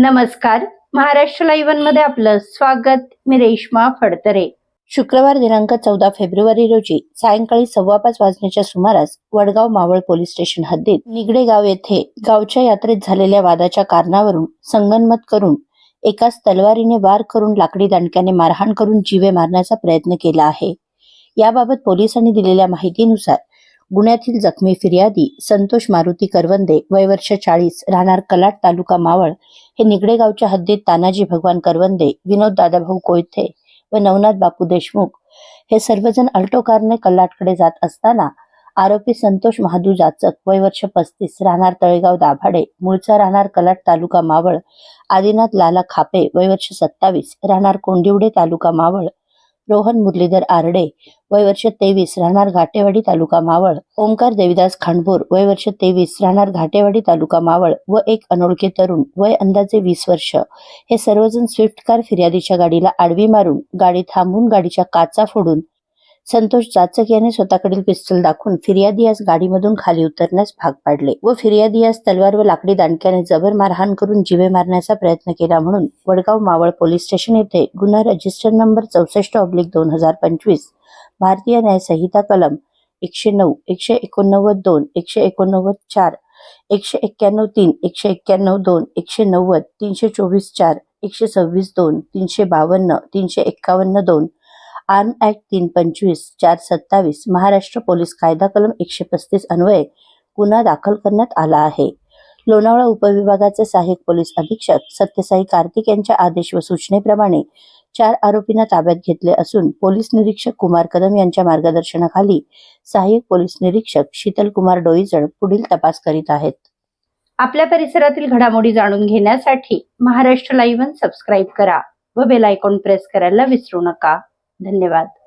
नमस्कार. महाराष्ट्र लाईव्हमध्ये आपलं स्वागत. मी रेश्मा फडतरे. शुक्रवार दिनांक चौदा फेब्रुवारी रोजी सायंकाळी सव्वा पाच वाजण्याच्या सुमारास वडगाव मावळ पोलीस स्टेशन हद्दीत निगडे गाव येथे गावच्या यात्रेत झालेल्या वादाच्या कारणावरून संगनमत करून एकाच तलवारीने वार करून लाकडी दांडक्याने मारहाण करून जीवे मारण्याचा प्रयत्न केला आहे. याबाबत पोलिसांनी दिलेल्या माहितीनुसार गुन्ह्यातील जखमी फिर्यादी संतोष मारुती करवंदे वय वर्ष चाळीस राहणार कलाट तालुका मावळ. हे निगडेगावच्या हद्दीत तानाजी भगवान करवंदे विनोद दादाभाऊ कोयथे व नवनाथ बापू देशमुख. हे सर्वजण अल्टो कारने कल्लाटकडे जात असताना आरोपी संतोष महादू जाचक वय वर्ष पस्तीस राहणार तळेगाव दाभाडे मूळचा राहणार कलाट तालुका मावळ. आदिनाथ लाला खापे वय वर्ष सत्तावीस राहणार कोंडिवडे तालुका मावळ. रोहन मुरलीधर आरडे वय वर्ष तेवीस राहणार घाटेवाडी तालुका मावळ. ओंकार देविदास खांडपूर वय वर्ष तेवीस राहणार घाटेवाडी तालुका मावळ व एक अनोळखी तरुण वय अंदाजे वीस वर्ष. हे सर्वजण स्विफ्ट कार फिर्यादीच्या गाडीला आडवी मारून गाडी थांबून गाडीच्या काचा फोडून संतोष जाचक याने स्वतःकडील पिस्तूल दाखवून फिर्यादी यास गाडीमधून खाली उतरण्यास भाग पाडले व फिर्यादी यास तलवार व लाकडी दांडक्याने जबर मारहाण करून जीवे मारण्याचा प्रयत्न केला म्हणून वडगाव मावळ पोलीस स्टेशन येथे गुन्हा रजिस्टर नंबर चौसष्ट ऑब्लिक दोन हजार पंचवीस भारतीय न्यायसंहिता कलम एकशे नऊ एकशे एकोणनव्वद दोन एकशे एकोणनव्वद चार एकशे एक्क्याण्णव तीन एकशे एक्क्याण्णव दोन एकशे नव्वद तीनशे चोवीस चार एकशे सव्वीस दोन तीनशे बावन्न तीनशे एक्कावन्न दोन आर्म ऍक्ट तीन पंचवीस चार सत्तावीस महाराष्ट्र पोलीस कायदा कलम एकशे पस्तीस अन्वये गुन्हा दाखल करण्यात आला आहे. लोणावळा उपविभागाचे सहाय्यक पोलीस अधीक्षक सत्यसाई कार्तिक यांच्या आदेश व सूचनेप्रमाणे चार आरोपींना ताब्यात घेतले असून पोलीस निरीक्षक कुमार कदम यांच्या मार्गदर्शनाखाली सहाय्यक पोलीस निरीक्षक शीतल कुमार डोईजड पुढील तपास करीत आहेत. आपल्या परिसरातील घडामोडी जाणून घेण्यासाठी महाराष्ट्र लाईव्ह सबस्क्राईब करा व बेल आयकॉन प्रेस करायला विसरू नका. धन्यवाद.